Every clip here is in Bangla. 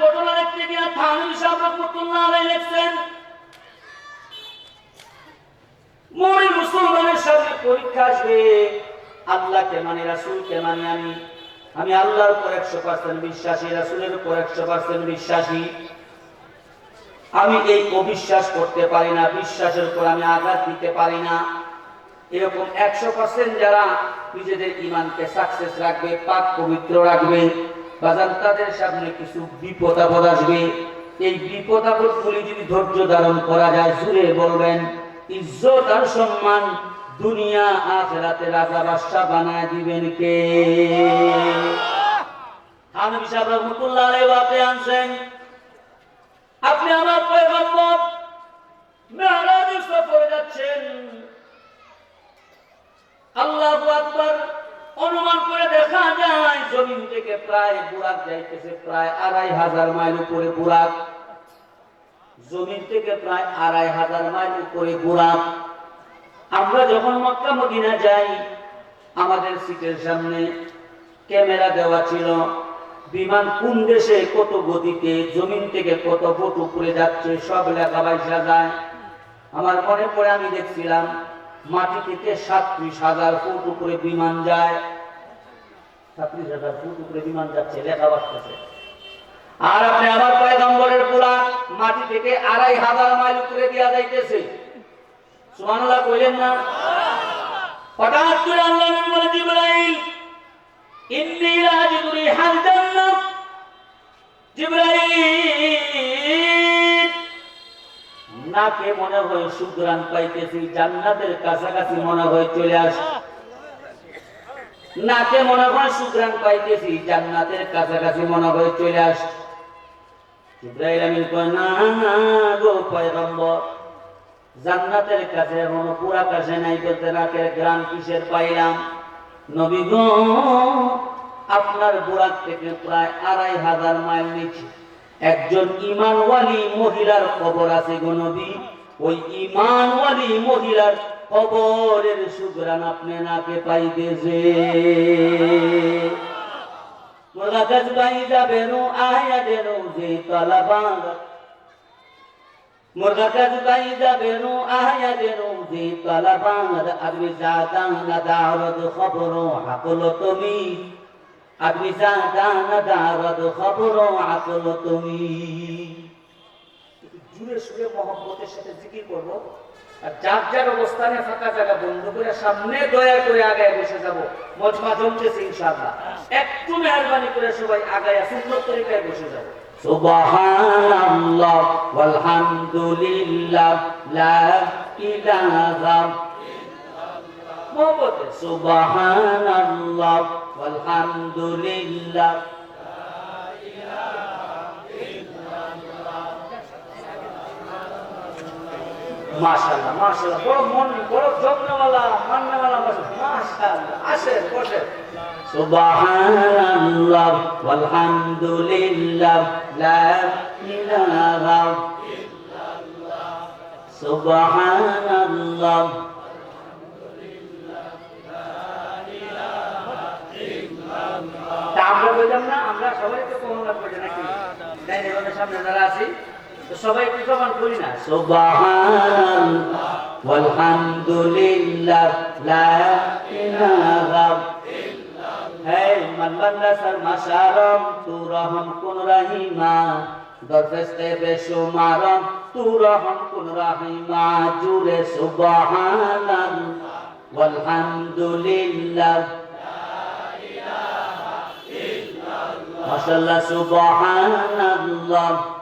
ঘটনা দেখতে গিয়ে সাহেব লিখছেন মই মুসলমানের পরীক্ষা আসবে মানে মানে আমি আমি আল্লাহর উপর একশো পার্সেন্ট বিশ্বাসী, রাসূলের উপর একশো পার্সেন্ট বিশ্বাসী। আমি এই অবিশ্বাস করতে পারি না, বিশ্বাসের উপর আমি আঘাত দিতে পারি না। এরকম একশো পার্সেন্ট যারা নিজেদের ইমানকে সাকসেস রাখবে, পাক পবিত্র রাখবে, বাজান তাদের সামনে কিছু বিপদ আপদ আসবে। এই বিপদ আপদ গুলি যদি ধৈর্য ধারণ করা যায়, জুড়ে বলবেন, ইজ্জত আর সম্মান দুনিয়া আখেরাতে রাজা বাদশা বানায় দিবেন কে? হানবি সাহেব রহমতুল্লাহ আলাইহি ওয়াকে আনছেন, আপনি আমার পয়গম্বর, মেহরাজে সফরে যাচ্ছেন। আল্লাহু আকবার। অনুমান করে দেখা যায়, জমিন থেকে প্রায় বুরাক যাইতেছে, প্রায় আড়াই হাজার মাইল উপরে বুরাক। জমিন থেকে প্রায় আড়াই হাজার মাইল উপরে বুরাক। আমরা যখন মক্কা মদিনা যাই, আমাদের সিটের সামনে ক্যামেরা দেওয়া ছিল, বিমান কোন দেশে কত গতিতে, জমিন থেকে কত ফুট উপরে যাচ্ছে, সব লেখা বাইসা যায় আমার মনে পড়ে আমি দেখছিলাম মাটি থেকে সাতত্রিশ হাজার ফুট উপরে বিমান যায়। সাতত্রিশ হাজার ফুট উপরে বিমান যাচ্ছে, লেখা বাড়তেছে। আর আপনি আমার পয়গম্বরের পুরা মাটি থেকে আড়াই হাজার মাইল উপরে দিয়া যাইতেছে। সুবহানাল্লাহ কইলেন না? হঠাৎ করে আল্লাহ বলে জিবরাইল, ইন্নী রাজিদু রিহাল জান্নাত। নাকে মনে হয় সুগ্রাণ পাইতেছি, জান্নাতের কাছাকাছি মনে হয় চলে আস। নাকে মনে হয় সুগ্রাণ পাইতেছি, জান্নাতের কাছাকাছি মনে হয় চলে আস। আপনার বুড়াক থেকে প্রায় আড়াই হাজার মাইল নিচে। একজন ইমানওয়ালি মহিলার খবর আছে গো নবী। ওই ইমানওয়ালি মহিলার কবরের সুগ্রান আপনি নাকে পাইতেছে। মোলা কাজ পাই যাবেন আয়া দেন যে তলা বাংলা মুর্গা কাজ পাই যাবেন আয়া দেন যে তলা বাংলা আদমি জাদান দারদ খবর হাকল তুমি। আদমি জাদান দারদ খবর হাকল তুমি। জুড়ে সুরে মহব্বতের সাথে জিকির করব। আর যার যার অবস্থানে ফাঁকা জায়গা বন্ধ করে সামনে দয়া করে আগায় বসে যাব। মজমা জমতেছে ইনশাআল্লাহ। একটু মেহরবানি করে সবাই আগায় সুন্দর তরিকায় বসে যাব। সুবহানাল্লাহ ওয়ালহামদুলিল্লাহ লা ইলাহা মহব্বতে। সুবহানাল্লাহ ওয়ালহামদুলিল্লাহ মাশাআল্লাহ মাশাআল্লাহ বড় মন বড় যত্নওয়ালা মান্নাওয়ালা মাশাআল্লাহ আসে বসে সুবহানাল্লাহ ওয়ালহামদুলিল্লাহ লা ইলাহা ইল্লাল্লাহ। সুবহানাল্লাহ। সবাই তো কোনো না করি নাকি তাই আমাদের সামনে যারা আছি তো সবাই একটু জবান করি না। সুবহান ওয়ালহামদুলিল্লাহ লা ইলাহা হে মান বান্দা সর মাশারম তু রহম কুন রহিমা। দরফেস্তে বেশুমারম তু রহম কুন রহিমা। জুরে সুবহানাল্লাহ ওয়ালহামদুলিল্লাহ মাশাআল্লাহ সুবহানাল্লাহ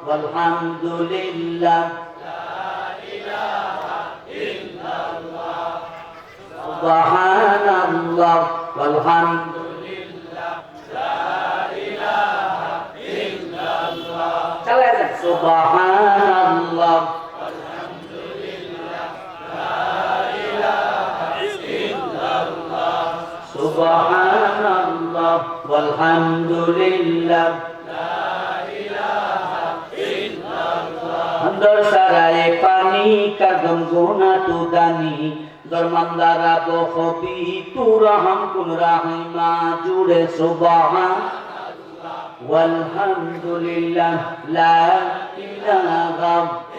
walhamdulillah subhanallah walhamdulillah চালায় যান সুবহানাল্লাহ والحمد لله در سرائے پانی کا گمگونا تو دانی در مندارا بو خوبی تو رحم کن رحمہ جوڑے سبحان والحمد لله لا إله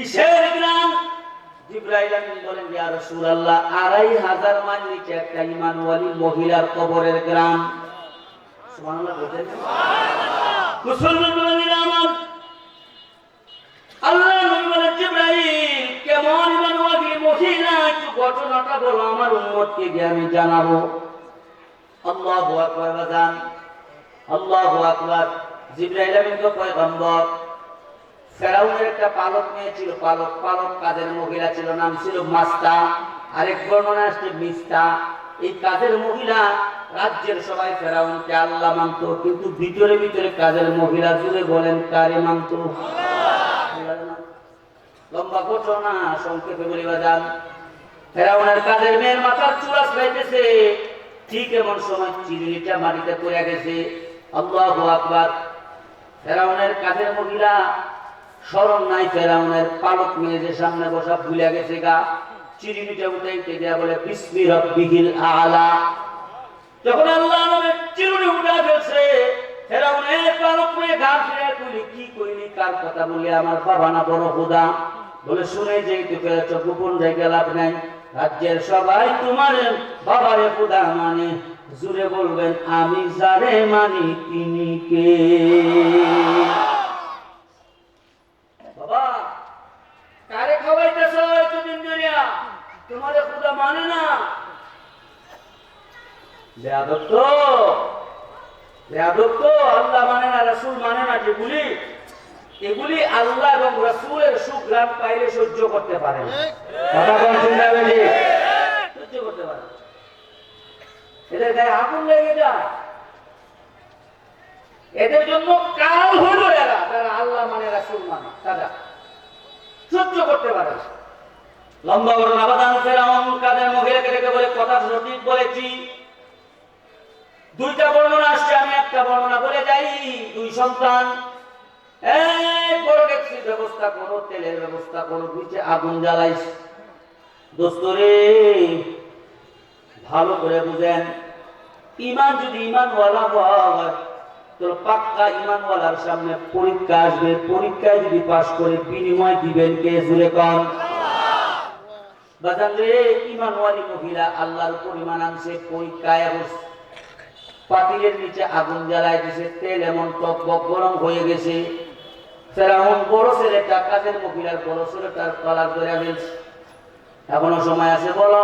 কিসের গ্রাম? জিব্রাইল আমিন বলেন, ইয়া রাসূলুল্লাহ, আড়াই হাজার মাইল নিচে একটা ইমানওয়ালি মহিলার কবরের গ্রাম। আল্লাহ নবী বলেন, জিব্রাইল, কেমন আমার উম্মতকে গিয়ে আমি জানাব। আল্লাহু আকবার, বাজান। আল্লাহু আকবার। জিব্রাইল আমিন তো পয়গম্বর। ফেরাউনের একটা পালক মেয়ে ছিল পালক পালক কাজের মহিলা ছিল, নাম ছিল মাস্তা। আরেক বর্ণনা আসছে মিস্তা। এই কাজের মহিলা রাজ্যের সবাই ফেরাউনকে আল্লাহ মানত, কিন্তু ভিতরে ভিতরে কাজের মহিলা জুড়ে বলেন, কারে মানত? লম্বা ঘটনা সংক্ষেপে বলিবা যান ফেরাউনের কাজের মেয়ের মাথার চূড়া পাইতেছে ঠিক এমন সময় চিরুনিটা মাটিতে পড়ে গেছে। আল্লাহু আকবার। ফেরাউনের কাজের মহিলা স্মরণ নাই, ফেরাউনের পালক মেয়ে যে সামনে বসা ভুলে গেছে গা গিয়া বলে, বিসমি আলা। যখন আল্লাহ নবী চিরুনি ফেলছে ফেরাউনের পালক মেয়ে গা ফিরে কইলি কি কইলি? কার কথা আমার বাবা না বড় বলে, শুনে যে তুই ফেরেছ গোপন লাভ নাই। রাজ্যের সবাই তোমার বাবারে খোদা মানে। জুড়ে বলবেন, আমি যারে মানি তিনি কে বাবা কারে খাওয়াইতেছ এতদিন ধরিয়া তোমারে খোদা মানে না। বেয়াদব তো বেয়াদব তো আল্লাহ মানে না, রাসূল মানে না যেগুলি, এগুলি আল্লাহ এবং রাসূলের সুগ্রাম পাইলে সহ্য করতে পারে কথা বল শুনতে সহ্য করতে পারে এদের গায়ে আগুন লেগে যায়। এদের জন্য কাল হলো এরা। যারা আল্লাহ মানে রাসূল মানে তারা সহ্য করতে পারে না। লম্বা বড় ফেরাউন কাদের মহিলাকে রেখে বলে কথা সঠিক বলেছি। দুইটা বর্ণনা আসছে, আমি একটা বর্ণনা বলে যাই, দুই সন্তান। বড় ব্যবস্থা করো, তেলের ব্যবস্থা করো আগুন জ্বালাইস দোস্ত রে, ভালো করে বুঝেন, ইমান যদি ইমানওয়ালা হয়, তোর পাক্কা ইমানওয়ালার সামনে পরীক্ষা আসবে, পরীক্ষায় যদি পাশ করে বিনিময় দিবেন কে জুড়ে কম বাজান রে ইমানওয়ালি মহিলা, আল্লাহর পরিমাণ আনছে পরীক্ষায় অবস্থা পাতিলের নিচে আগুন জ্বালায় দিছে, তেল এমন টক বক গরম হয়ে গেছে। ফেরাউন বড় ছেলেটা, কাজের মহিলার বড় ছেলেটার কলার ধরে ফেলছে। এখনও সময় আছে, বলো,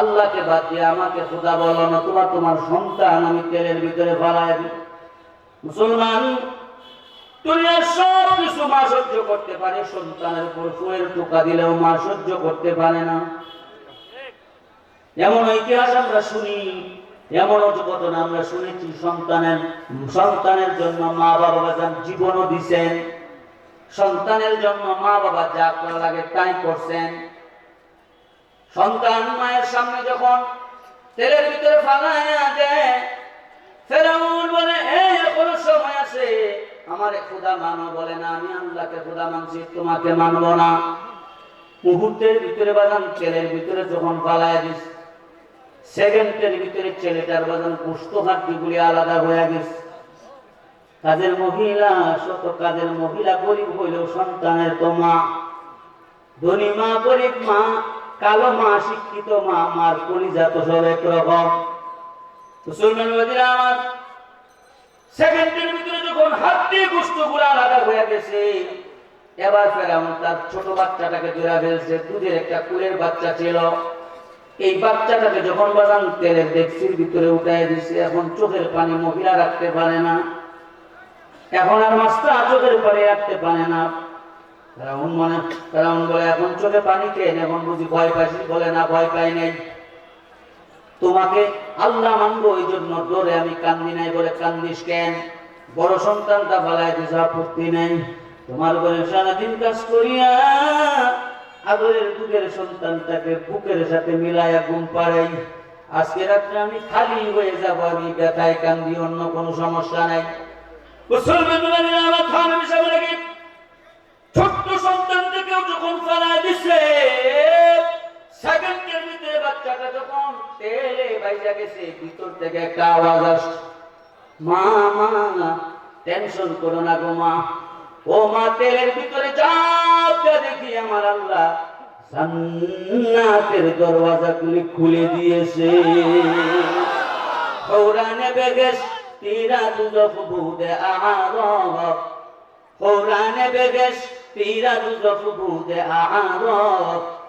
আল্লাহকে বাদ দিয়ে আমাকে খোদা বলো না, তোমার তোমার সন্তান আমি তেলের ভিতরে ফালাই দিই। মুসলমান সন্তানের মা জন্য মা বাবা যান জীবনও দিছেন, সন্তানের জন্য মা বাবা যা করা লাগে তাই করছেন। সন্তান মায়ের সামনে যখন তেলের ভিতরে ফালাইয়া দেয়, ফেরাউন বলে এই এখনও সময় আছে আমার খোদা মানো বলে না, আমি আল্লাহকে খোদা মানছি, তোমাকে মানবো না। মুহূর্তের ভিতরে বাজান তেলের ভিতরে যখন ফালাইয়া দিস, সেকেন্ডের ভিতরে ছেলেটার বাজান পুষ্ট হাড্ডিগুলি আলাদা হয়ে গেছে। কাজের মহিলা, শত কাজের মহিলা, গরিব হইলেও সন্তানের তো মা। ধনী মা, গরিব মা, কালো মা, শিক্ষিত মা, মার কলিজা তো সব একরকম। মুসলমান আমার সেকেন্ডের ভিতরে যখন হাড্ডি গুস্তগুলা আলাদা হয়ে গেছে, এবার ফেরাউন তার ছোট বাচ্চাটাকে ধরে ফেলছে। দুধের একটা কুলের বাচ্চা ছিল। এই বাচ্চাটাকে যখন বাজান তেলের ডেক্সির ভিতরে উঠাই দিছে, এখন চোখের পানি মহিলা রাখতে পারে না। এখন আর মাছটা চোখের পানি রাখতে পারে না। রাউন মানে রাউন বলে, এখন চোখে পানি খেয়ে এখন বুঝি ভয় পাইছি। বলে, না, ভয় পাই নাই। তোমাকে আল্লাহ মানবো ওই জন্য ডরে আমি কান্দি নাই বলে কান্দিস কেন? বড় সন্তানটা ফালাই দিস আপত্তি নেই। তোমার বলে সারাদিন কাজ করিয়া আদরের দুধের সন্তানটাকে বুকের সাথে মিলায়া ঘুম পাড়াই। আজকে রাত্রে আমি খালি হয়ে যাব, আমি ব্যথায় কান্দি, অন্য কোনো সমস্যা নাই। ছোট্ট সন্তানটাকেও যখন ফেলায় দিছে সেকেন্ডের ভিতরে বাচ্চাটা যখন তেলে গেছে, ভিতর থেকে একটা আওয়াজ আসছে। মা মা টেনশন করো না গো মা। ও মা, তেলের ভিতরে দেখি আমার আল্লাহ জান্নাতের খুলে দিয়েছে। হৌরানে বেগেস তিরা দুজক বুদে আরব হৌরানে তিরা বুদে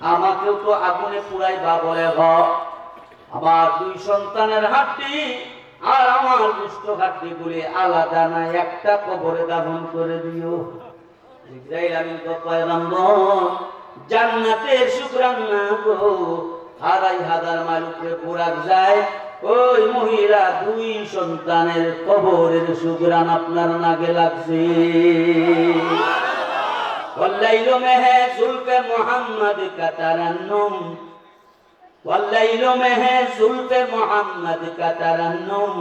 আমাকেও তো আগুনে পুরাই বা বলে আমার দুই সন্তানের হাড্ডি আর আমার দুষ্ট হাড্ডি গুলি আলাদা না, একটা কবরে দাফন করে দিও। জিব্রাইল আমিন তো জান্নাতের শুকরান্না গো। আড়াই হাজার মাইল উপরে পুরাক যায়। ওই মহিলা দুই সন্তানের কবরের শুকরান আপনার নাগে লাগছে। والليل میں ہے زلف محمد کا ترنم والليل میں ہے زلف محمد کا ترنم